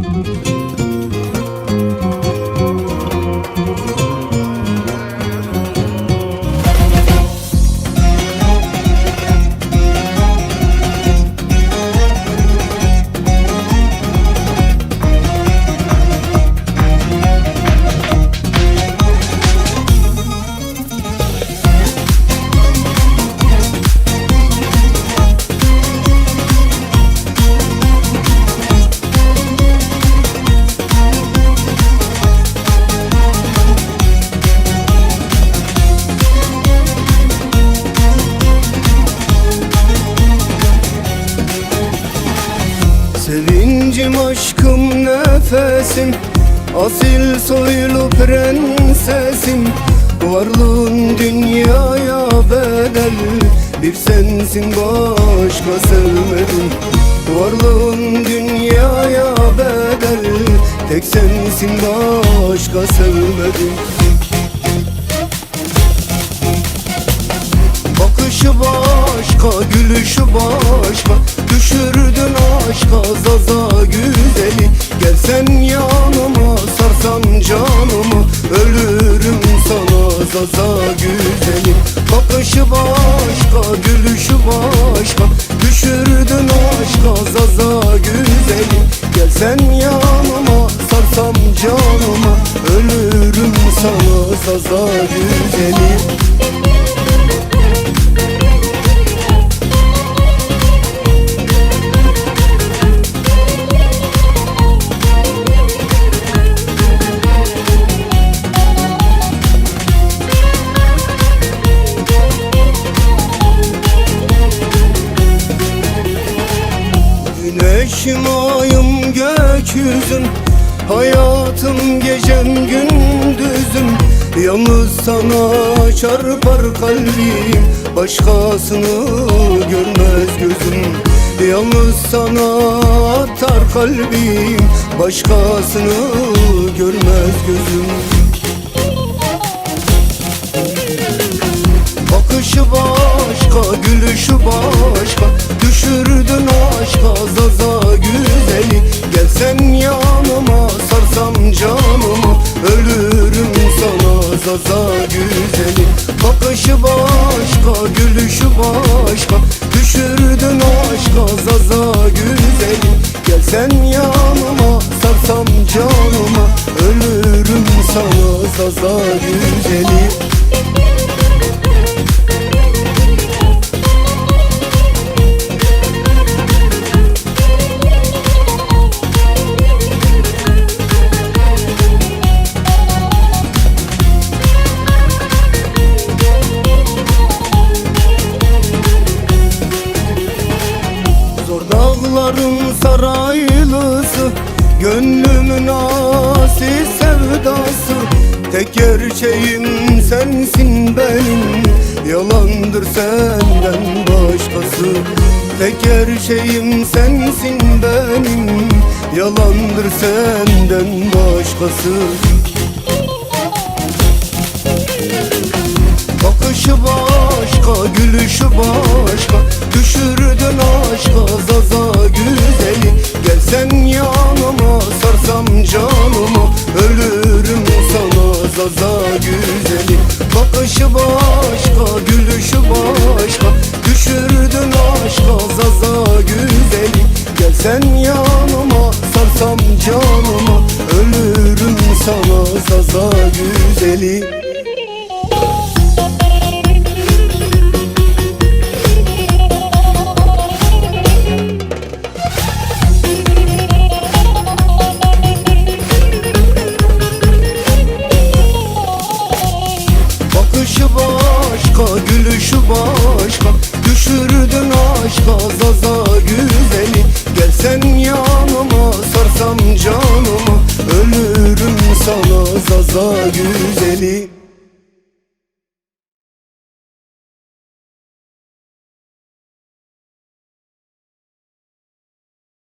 Música Sevincim aşkım nefesim Asil soylu prensesim. Varlığın dünyaya bedel Bir sensin başka sevmedim. Varlığın dünyaya bedel Tek sensin başka sevmedim. Bakışı başka, gülüşü başka Düşürdün aşka zaza güzeli. Gelsen yanıma, sarsan canımı. Ölürüm sana zaza güzeli. Bakışı başka, gülüşü başka. Düşürdün aşka zaza güzeli. Gelsen yanıma, sarsam canıma Ölürüm sana zaza güzeli Güneşim ayım gökyüzüm Hayatım gecem gündüzüm. Yalnız sana çarpar kalbim Başkasını görmez gözüm. Yalnız sana atar kalbim Başkasını görmez gözüm. Bakışı başka, gülüşü başka Düşürdün aşka zaza başka Düşürdün aşka zaza güzeli Gelsen yanıma, sarsam canıma. Ölürüm sana zaza güzeli Gönlümün asil sevdası Tek gerçeğim sensin benim. Yalandır senden başkası Tek gerçeğim sensin benim. Yalandır senden başkası. Bakışı başka, gülüşü başka Düşürdün aşka zaza güzeli. Gelsen yanıma, Bakışı başka, gülüşü başka Düşürdün aşka zaza güzeli. Gelsen yanıma, sarsam canımı Ölürüm sana zaza güzeli gülüşü